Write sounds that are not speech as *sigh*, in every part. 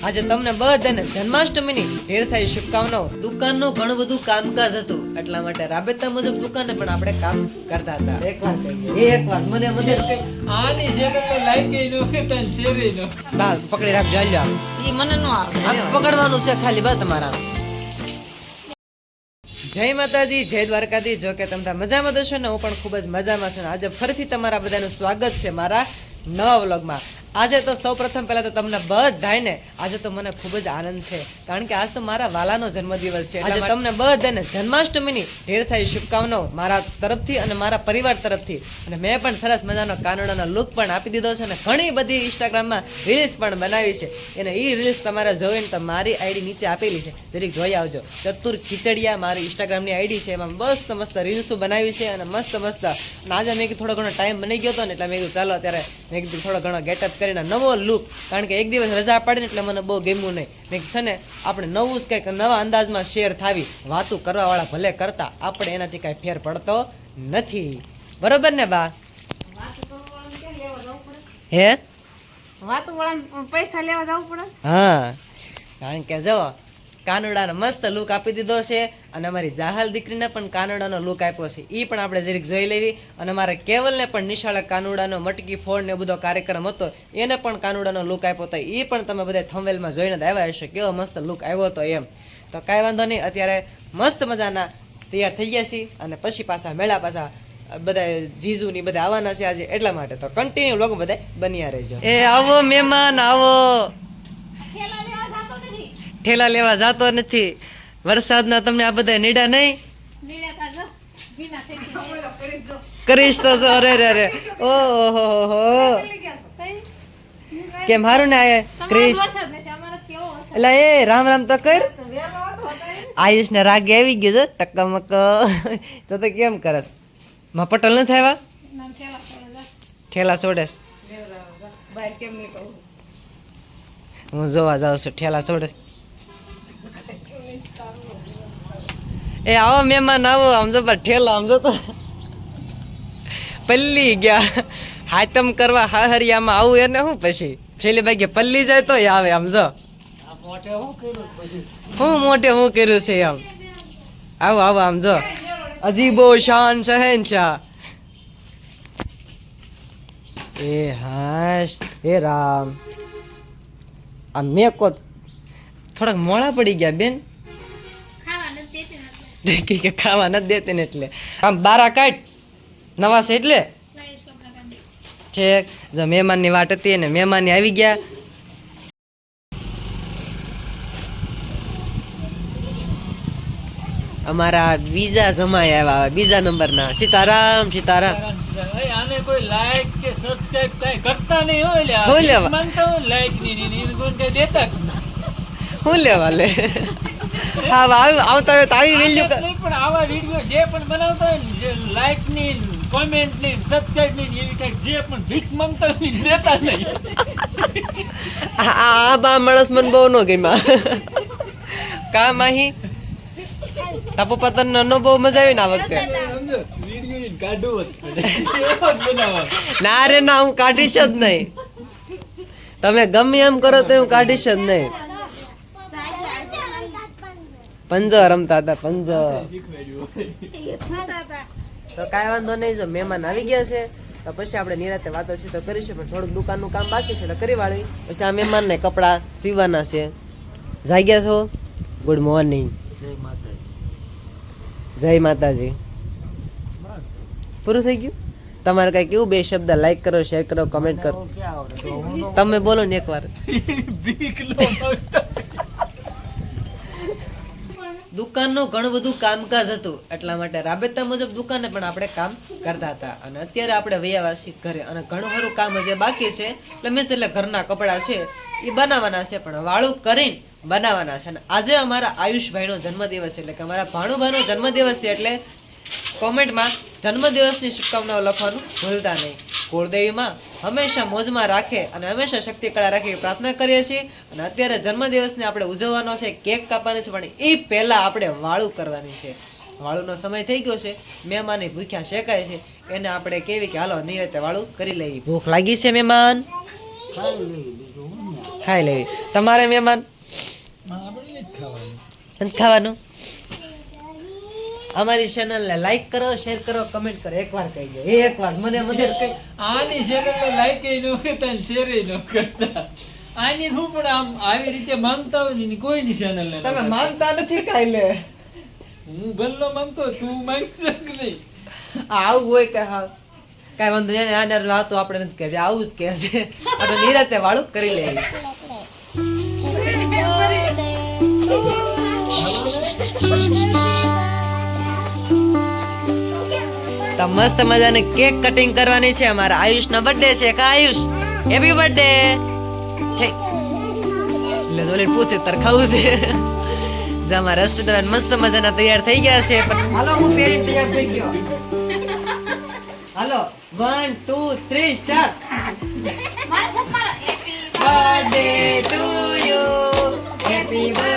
આજે તમને બધાને જન્માષ્ટમીની ઢેર થાય શુભકામનાઓ. દુકાનનું ઘણું બધું કામકાજ હતું. એટલા માટે રાબેતા મુજબ દુકાને પણ આપણે કામ કરતા હતા. એકવાર એક વાર મને મને આની શેરનો લાઈકે નો કે તન શેરી નો બસ પકડી રાખ આમ. ઈ મને નો આવે પકડવાનું છે ખાલી બસ તમારા જય માતાજી જય દ્વારકાધી. જો કે તમે મજામાં દશો ને હું પણ ખૂબ જ મજામાં છું આજે ફરીથી તમારા બધાનું સ્વાગત છે મારા નવા વ્લોગમાં. આજે તો સૌ પ્રથમ પહેલા તો તમને બધાને આજે તો મને ખૂબ જ આનંદ છે. કારણ કે આજ તો મારા વાલાનો જન્મદિવસ છે. આજે તમને બધાને જન્માષ્ટમીની ઢેર સારી શુભકામનાઓ મારા તરફથી અને મારા પરિવાર તરફથી. અને મેં પણ સરસ મજાનો કાનડાનો લુક પણ આપી દીધો છે અને ઘણી બધી ઇન્સ્ટાગ્રામમાં રીલ્સ પણ બનાવી છે. અને એ રીલ્સ તમારે જોઈને તો મારી આઈડી નીચે આપેલી છે. જરીક જોઈ આવજો. ચતુર ખીચડિયા મારી ઇન્સ્ટાગ્રામની આઈડી છે. એમાં મસ્ત મસ્ત રીલ્સો બનાવી છે અને મસ્ત મસ્ત. અને આજે મેં થોડો ઘણો ટાઈમ બની ગયો હતો ને એટલે મેં કીધું ચાલો અત્યારે મેં કીધું થોડો ઘણો ગેટઅપ કરીને નવો લુક કારણ કે એક દિવસ રજા પાડીને એટલે મને બહુ ગમ્યું નહીં. મેં છે ને આપણે નવું જ કંઈક નવા અંદાજમાં શેર થાવી. વાતું કરવાવાળા ભલે કરતા આપણે એનાથી કાંઈ ફેર પડતો નથી. બરોબર ને બા? હે? વાતું પૈસા લેવા જવું પડે? હા. કારણ કે જો કાનુડાનો મસ્ત લુક આપી દીધો છે. અને અમારી જાહલ દીકરીને પણ કાનડાનો લુક આપ્યો છે. એ પણ આપણે જરીક જોઈ લેવી. અને મારા કેવલને પણ નિશાળા કાનુડાનો મટકી ફોડ ને બધો કાર્યક્રમ હતો એને પણ કાનુડાનો લુક આપ્યો હતો એ પણ તમે બધા થંવેલમાં જોઈને જ આવ્યા હશે. કેવો મસ્ત લુક આવ્યો હતો એમ. તો કાંઈ વાંધો નહીં અત્યારે મસ્ત મજાના તૈયાર થઈ ગયા છીએ. અને પછી પાછા મેળા પાછા બધા જીજુ ની બધા આવવાના છે આજે. એટલા માટે તો કન્ટિન્યુ લોકો બધા બન્યા રહેજો. એ આવો મહેમાન આવો. ઠેલા લેવા જાતો નથી. વરસાદના તમને આ બધા નીડા નહીં? કરીશ તો જો અરે રે રે ઓહો હો કે મારું ને આ ક્રિશ. એટલે એ રામ રામ તો કર. આયુષ ને રાગે આવી ગયો છે ટકમક. તો તો કેમ કરસમાં પટલ નથી આવ્યા? ઠેલા સોડેસ હું જોવા જાઉં છું ઠેલા છોડેસ એ આવો મહેમાન આવો, આમ જો પર ઠેલા આમ જો તો. પલ્લી ગયા. હાતમ કરવા હાહરિયામાં આવું એને શું પછી? છેલ્લી કે પલ્લી જાય તો આવે આમ જો. હું મોટે હું કર્યું છે આમ આવો આવો, આમ જો. અજીબો શાન શહેનશાહ એ હાશ હે રામ. આ મેં કો થોડાક મોડા પડી ગયા બેન. કે ખાવા નથી દેતી ને એટલે. આમ બારા કાઢ. નવા છે એટલે? છે જો મહેમાનની વાટ હતી ને મહેમાન આવી ગયા. અમારા બીજા જમાય આવ્યા બીજા નંબરના. સીતારામ સીતારામ. આને કોઈ લાઈક કે સબસ્ક્રાઇબ કાઈ કરતા નહીં હોય લે હોય લેવા. માનતા હોય લાઈકની ની ની દેતા હું લેવા લે? હા આવ- આવતા હોય તો આવી વેલ્યુ પણ આવા વીડિયો જે પણ બનાવતા હોય ને જે લાઈકની કોમેન્ટની સબસ્ક્રાઇબની એવી કઈ જે પણ ભીખ માંગતા ની દેતા નહીં. આ બા માણસ મને બહુ ન ગમ્યા. કા માહી? તાપો પતન નો બહુ મજા આવી ને આ વખતે? સમજો વીડિયો ને કાઢવો જ પડે એવો જ બનાવવાનો. ના રે ના હું કાઢીશ જ નહીં. તમે ગમે એમ કરો તો હું કાઢીશ જ નહીં. પંજો રમતા હતા પંજો તો કાંઈ વાંધો નહીં જો મહેમાન આવી ગયા છે તો પછી આપણે નિરાતે વાતો છે તો કરીશું પણ થોડુંક દુકાનનું કામ બાકી છે એટલે કરી વાળવી પછી આ મહેમાનને કપડાં સીવવાના છે. જાગ્યા છો? ગુડ મોર્નિંગ જય માતાજી. પૂરું થઈ ગયું? તમારે કઈ કેવું બે શબ્દ લાઈક કરો શેર કરો કમેન્ટ કરો? તમે બોલો ને એકવાર. *laughs* દુકાનનું ઘણું બધું કામકાજ હતું. એટલા માટે રાબેતા મુજબ દુકાને પણ આપણે કામ કરતા હતા. અને અત્યારે આપણે વૈયાવાસી ઘરે. અને ઘણું ખરું કામ હજી બાકી છે. એટલે મીન્સ એટલે ઘરના કપડાં છે, એ બનાવવાના છે. પણ વાળું કરીને બનાવવાના છે. અને આજે અમારા આયુષભાઈનો જન્મદિવસ છે. એટલે કે અમારા ભાણુભાઈનો જન્મદિવસ છે. એટલે કોમેન્ટમાં જન્મદિવસની શુભકામનાઓ લખવાનું ભૂલતા નહીં. કુળદેવીમાં હંમેશા મોજમાં રાખે અને હંમેશા શક્તિ કળા રાખે પ્રાર્થના કરીએ છીએ. અને અત્યારે જન્મદિવસને આપણે ઉજવવાનો છે કેક કાપવાની છે પણ એ પહેલાં આપણે વાળું કરવાની છે. વાળુનો સમય થઈ ગયો છે મહેમાને ભૂખ્યા શેકાય છે એને આપણે કેવી કે હાલો નિયતે વાળું કરી લઈએ. ભૂખ લાગી છે મહેમાન? ખાઈ લેવી. તમારે મહેમાન? ખાવાનું. નથી ખાવાનું? અમારી ચેનલને લાઈક કરો શેર કરો કમેન્ટ કરો. એકવાર કહી દો એકવાર. મને મને કઈ આની ચેનલ લાઈક ન કરતા શેર ન કરતા. આની શું પણ આમ આવી રીતે માંગતા હોય ને કોઈની ચેનલ ને તમે માંગતા નથી કાઈ લે. હું ભલ્લો માંગતો તું માંગી શક નહીં? આવું હોય કે હા. કાંઈ વાંધો નહીં આને વાતો આપણે નથી કહેવી. આવું જ કહે છે. આપણે નિરાતે વાળું કરી લે મસ્ત મજાની કેક કટિંગ કરવાની છે. અમારા આયુષનો બર્થડે છે. કા આયુષ? હેપી બર્થડે એટલે જોલે પૂછે, તર ખાવું છે? જે અમારા રસોઈદાર મસ્ત મજાના તૈયાર થઈ ગયા છે. પણ હાલો, હું પહેરીને તૈયાર થઈ ગયો. હાલો one two three start birthday to you happy birthday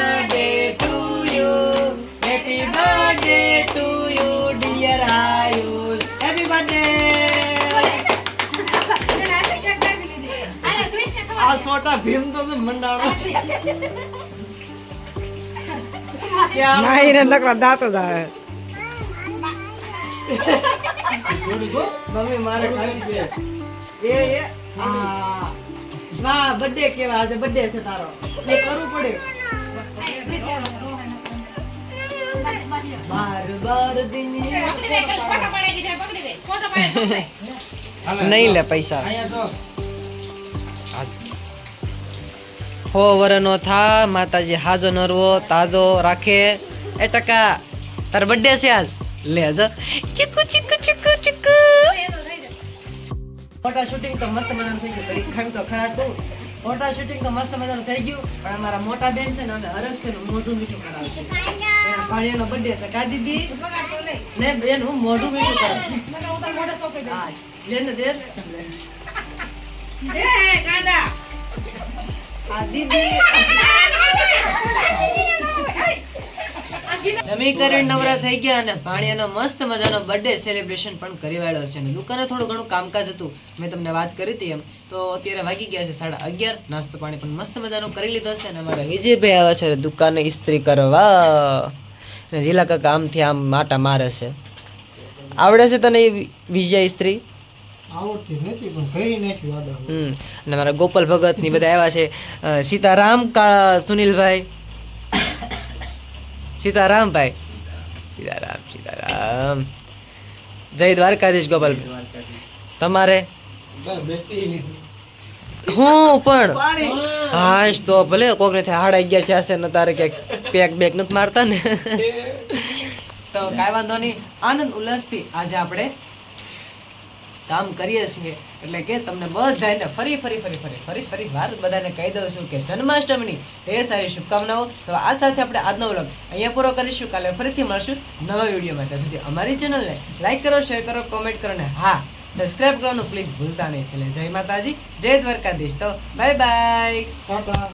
dear Ayush. Happy birthday આ સોટા ભીમ તો મંડાણો? માહીને નકરા દાંતો દાવે મમ્મી મારે ખાવી છે. એ એ. વાહ બર્થડે કેવા? આજે બર્થડે છે તારો. એ કરવું પડે. નહીં લે પૈસા. હો. વરનો થા માતાજી હાજો નરવો તાજો રાખે. એ ટકા તાર બર્થડે છે આજ લે જ. ચીકુ ચીકુ ચીકુ ચીકુ. ફોટા શૂટિંગ તો મસ્ત મજાનું થઈ ગયું. ખાવી તો ખરા તું ફોટા શૂટિંગ તો મસ્ત મજાનું થઈ ગયું. પણ અમારા મોટા બેન છે ને અમે હરખ મોઢું મીઠું કરાવશું. ભાણિયાનો બર્થડે છે. કા દીદી ને બેન હું મોઢું મીઠું કરાવું હા લે ને દે. આ દીદી. જમી કરીને નવરા થઈ ગયા અને ભાણિયાનો મસ્ત મજાનો બર્થડે સેલિબ્રેશન પણ કરી વાળ્યો છે. અને દુકાને થોડું ઘણું કામકાજ હતું. મેં તમને વાત કરી હતી એમ. તો અત્યારે વાગી ગયા છે સાડા અગિયાર. નાસ્તો પાણી પણ મસ્ત મજાનો કરી લીધો છે અને અમારા વિજયભાઈ આવે છે દુકાને ઇસ્ત્રી કરવા. અને જીલા કાકા આમથી આમ માટા મારે છે. આવડે છે તને વિજય સ્ત્રી? અને મારા ગોપાલ ભગતની બધા આવ્યા છે. સીતારામ કાળા સુનિલભાઈ. સીતારામભાઈ. સીતારામ સીતારામ. જય દ્વારકાધીશ ગોપાલ. તમારે? હું પણ? હાશ તો ભલે કોકને થાય હાડા અગિયાર ચારસે ને તારે ક્યાંક પેક બેક નથી મારતા ને. *laughs* તો કાંઈ વાંધો નહીં. આનંદ ઉલ્લાસથી આજે આપણે કામ કરીએ છીએ. એટલે કે તમને બધાને ફરી ફરી ફરી ફરી ફરી ફરી વાર બધાને કહી દઉં છું કે જન્માષ્ટમીની ઢેર સારી શુભકામનાઓ. તો આ સાથે આપણે આજનો વ્લોગ અહીંયા પૂરો કરીશું. કાલે ફરીથી મળશું નવા વિડીયોમાં ત્યાં સુધી અમારી ચેનલને લાઈક કરો શેર કરો કોમેન્ટ કરો ને હા સબસ્ક્રાઇબ કરવાનું પ્લીઝ ભૂલતા નહીં. છેલ્લે જય માતાજી જય દ્વારકાધીશ. તો બાય બાય